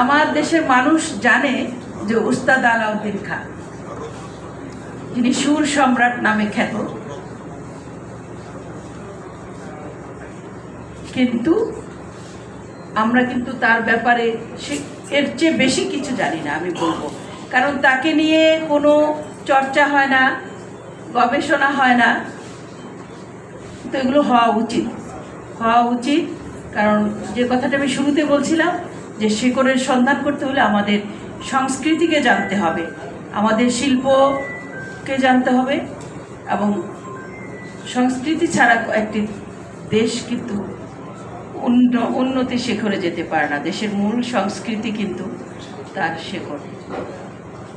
আমার দেশের মানুষ জানে যে উস্তাদ আলাউদ্দিন খান। যিনি সুর সম্রাট নামে খ্যাত। কিন্তু আমরা কিন্তু তার ব্যাপারে এর চেয়ে বেশি কিছু জানি না, আমি বলব। কারণ তাকে নিয়ে কোনো চর্চা হয় না, গবেষণা হয় না। তো এগুলো হওয়া উচিত। হওয়া উচিত, কারণ যে কথাটা আমি শুরুতে বলছিলাম যে শিকড়ের সন্ধান করতে হলে আমাদের সংস্কৃতিকে জানতে হবে, আমাদের শিল্পকে জানতে হবে এবং সংস্কৃতি ছাড়া একটি দেশ কিন্তু উন্ন- উন্নতি শিখরে যেতে পারে না। দেশের মূল সংস্কৃতি কিন্তু তার শেকড়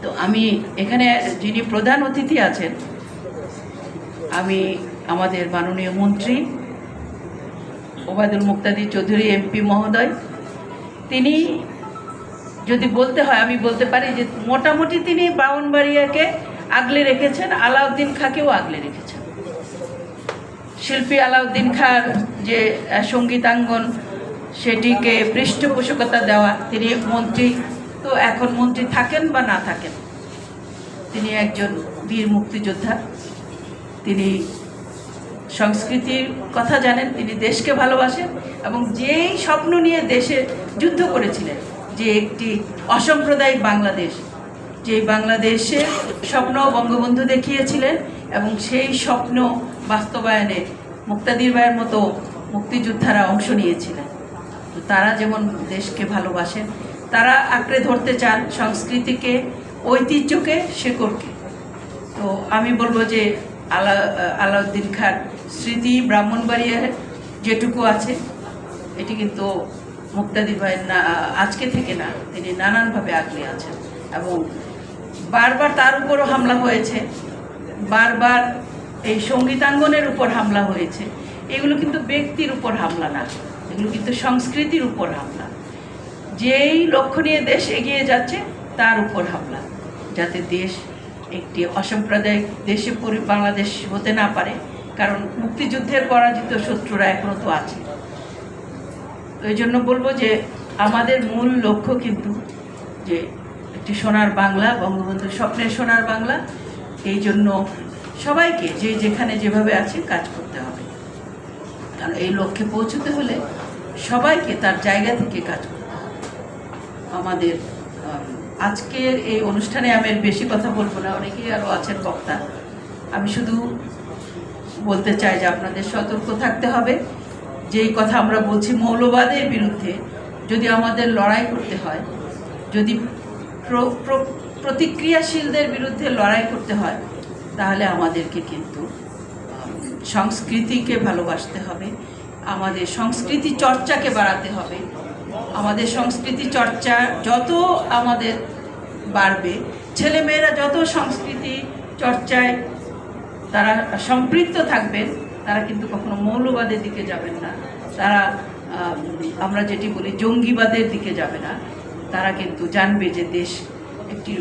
তো আমি এখানে যিনি প্রধান অতিথি আছেন, আমি আমাদের মাননীয় মন্ত্রী ওবায়দুল মুক্তাদি চৌধুরী এমপি মহোদয় তিনি যদি বলতে হয়, আমি বলতে পারি যে মোটামুটি তিনি বাউনবাড়িয়াকে আগলে রেখেছেন, আলাউদ্দিন খাঁকেও আগলে রেখেছেন। শিল্পী আলাউদ্দিন খাঁর যে সঙ্গীতাঙ্গন, সেটিকে পৃষ্ঠপোষকতা দেওয়া, তিনি মন্ত্রী, তো এখন মন্ত্রী থাকেন বা না থাকেন? তিনি একজন বীর মুক্তিযোদ্ধা। তিনি সংস্কৃতির কথা জানেন, তিনি দেশকে ভালোবাসেন এবং যেই স্বপ্ন নিয়ে দেশে যুদ্ধ করেছিলেন যে একটি অসাম্প্রদায়িক বাংলাদেশ, যে বাংলাদেশের স্বপ্ন বঙ্গবন্ধু দেখিয়েছিলেন এবং সেই স্বপ্ন বাস্তবায়নে মুক্তাদির ভাইয়ের মতো মুক্তিযোদ্ধারা অংশ নিয়েছিলেন। তো তারা যেমন দেশকে ভালোবাসেন, তারা আঁকড়ে ধরতে চান সংস্কৃতিকে, ঐতিহ্যকে, শেকড়কে। তো আমি বলব যে আলা, আলাউদ্দিন খান স্মৃতি ব্রাহ্মণবাড়িয়ার যেটুকু আছে, এটি কিন্তু মুক্তাদি ভাইয়ের না, আজকে থেকে না, তিনি নানানভাবে আগলে আছেন এবং বারবার তার উপরও হামলা হয়েছে, বারবার এই সঙ্গীতাঙ্গনের উপর হামলা হয়েছে। এগুলো কিন্তু ব্যক্তির উপর হামলা না, এগুলো কিন্তু সংস্কৃতির উপর হামলা। যেই লক্ষ্য নিয়ে দেশ এগিয়ে যাচ্ছে, তার উপর হামলা। যাতে দেশ একটি অসাম্প্রদায়িক দেশে বাংলাদেশ হতে না পারে, কারণ মুক্তিযুদ্ধের পরাজিত শত্রুরা এখনও তো আছে। তো এই জন্য বলব যে আমাদের মূল লক্ষ্য কিন্তু যে একটি সোনার বাংলা, বঙ্গবন্ধুর স্বপ্নের সোনার বাংলা। এই জন্য সবাইকে যে যেখানে যেভাবে আছে কাজ করতে হবে। কারণ এই লক্ষ্যে পৌঁছতে হলে সবাইকে তার জায়গা থেকে কাজ করতে হবে। আমাদের আজকের এই অনুষ্ঠানে আমি বেশি কথা বলব না, অনেকেই আরও আছেন বক্তা। আমি শুধু বলতে চাই যে আপনাদের সতর্ক থাকতে হবে। যেই কথা আমরা বলছি মৌলবাদের বিরুদ্ধে, যদি আমাদের লড়াই করতে হয়, যদি প্র- প্র- প্রতিক্রিয়াশীলদের বিরুদ্ধে লড়াই করতে হয়, তাহলে আমাদেরকে কিন্তু সংস্কৃতিকে ভালোবাসতে হবে, আমাদের সংস্কৃতি চর্চাকে বাড়াতে হবে, আমাদের সংস্কৃতি চর্চা যত আমাদের বাড়বে, ছেলেমেয়েরা যত সংস্কৃতি চর্চায় তারা সম্পৃক্ত থাকবেন তারা কিন্তু কখনো মৌলবাদের দিকে যাবেন না। তারা আম, আমরা যেটি বলি জঙ্গিবাদের দিকে যাবে না। তারা কিন্তু জানবে যে দেশ একটি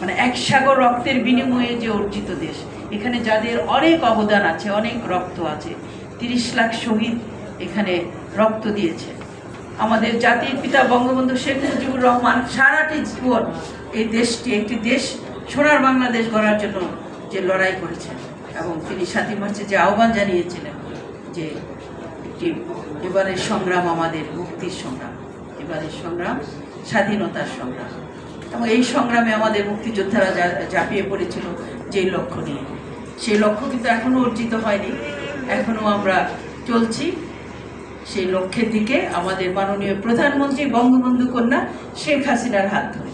মানে এক সাগর রক্তের বিনিময়ে যে অর্জিত দেশ। এখানে যাদের অনেক অবদান আছে অনেক রক্ত আছে তিরিশ লাখ শহীদ এখানে রক্ত দিয়েছে। আমাদের জাতির পিতা বঙ্গবন্ধু শেখ মুজিবুর রহমান সারাটি জীবন এই দেশটি একটি দেশ সোনার বাংলাদেশ গড়ার জন্য যে লড়াই করেছেন। এবং তিনি সাতই মার্চে যে আহ্বান জানিয়েছিলেন যে একটি এবারের সংগ্রাম আমাদের, মুক্তির সংগ্রাম, এবারের সংগ্রাম, স্বাধীনতার সংগ্রাম। এবং এই সংগ্রামে আমাদের মুক্তিযোদ্ধারা যা- ঝাঁপিয়ে পড়েছিল যেই লক্ষ্য নিয়ে। সেই লক্ষ্য কিন্তু এখনও অর্জিত হয়নি। এখনও আমরা চলছি। সেই লক্ষ্যের দিকে আমাদের মাননীয় প্রধানমন্ত্রী বঙ্গবন্ধু কন্যা শেখ হাসিনার হাত ধরে।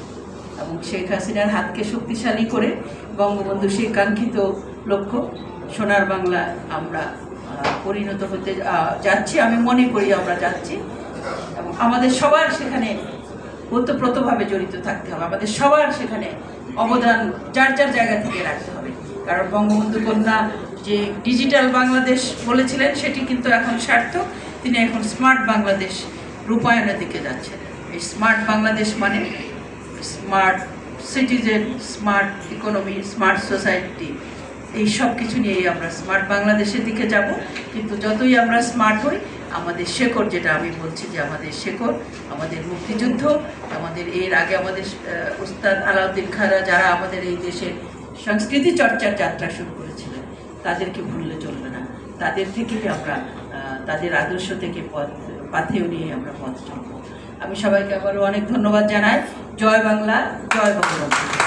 এবং শেখ হাসিনার হাতকে শক্তিশালী করে বঙ্গবন্ধু সেই কাঙ্ক্ষিত লক্ষ্য। সোনার বাংলা আমরা পরিণত হতে যাচ্ছি, আমি মনে করি আমরা যাচ্ছি। এবং আমাদের সবার সেখানে ওতপ্রোতভাবে জড়িত থাকতে হবে। আমাদের সবার সেখানে অবদান যার যার জায়গা থেকে রাখতে হবে। কারণ বঙ্গবন্ধু কন্যা যে ডিজিটাল বাংলাদেশ বলেছিলেন, সেটি কিন্তু এখন সার্থক। তিনি এখন স্মার্ট বাংলাদেশ রূপায়ণের দিকে যাচ্ছেন। এই স্মার্ট বাংলাদেশ মানে smart citizen, smart economy, smart society. এই সব কিছু নিয়েই আমরা স্মার্ট বাংলাদেশের দিকে যাব। কিন্তু যতই আমরা স্মার্ট হই, আমাদের শেকড়, যেটা আমি বলছি যে আমাদের শেকড়, আমাদের মুক্তিযুদ্ধ, আমাদের এর আগে আমাদের উস্তাদ আলাউদ্দিন খারা যারা আমাদের এই দেশের সংস্কৃতি চর্চার যাত্রা শুরু করেছিলেন, তাদেরকে ভুললে চলবে না। তাদের থেকেই আমরা তাদের আদর্শ থেকে পথ পাথেও নিয়ে আমরা পথ চলব। আমি সবাইকে আবারও অনেক ধন্যবাদ জানাই। জয় বাংলা, জয় বঙ্গবন্ধু।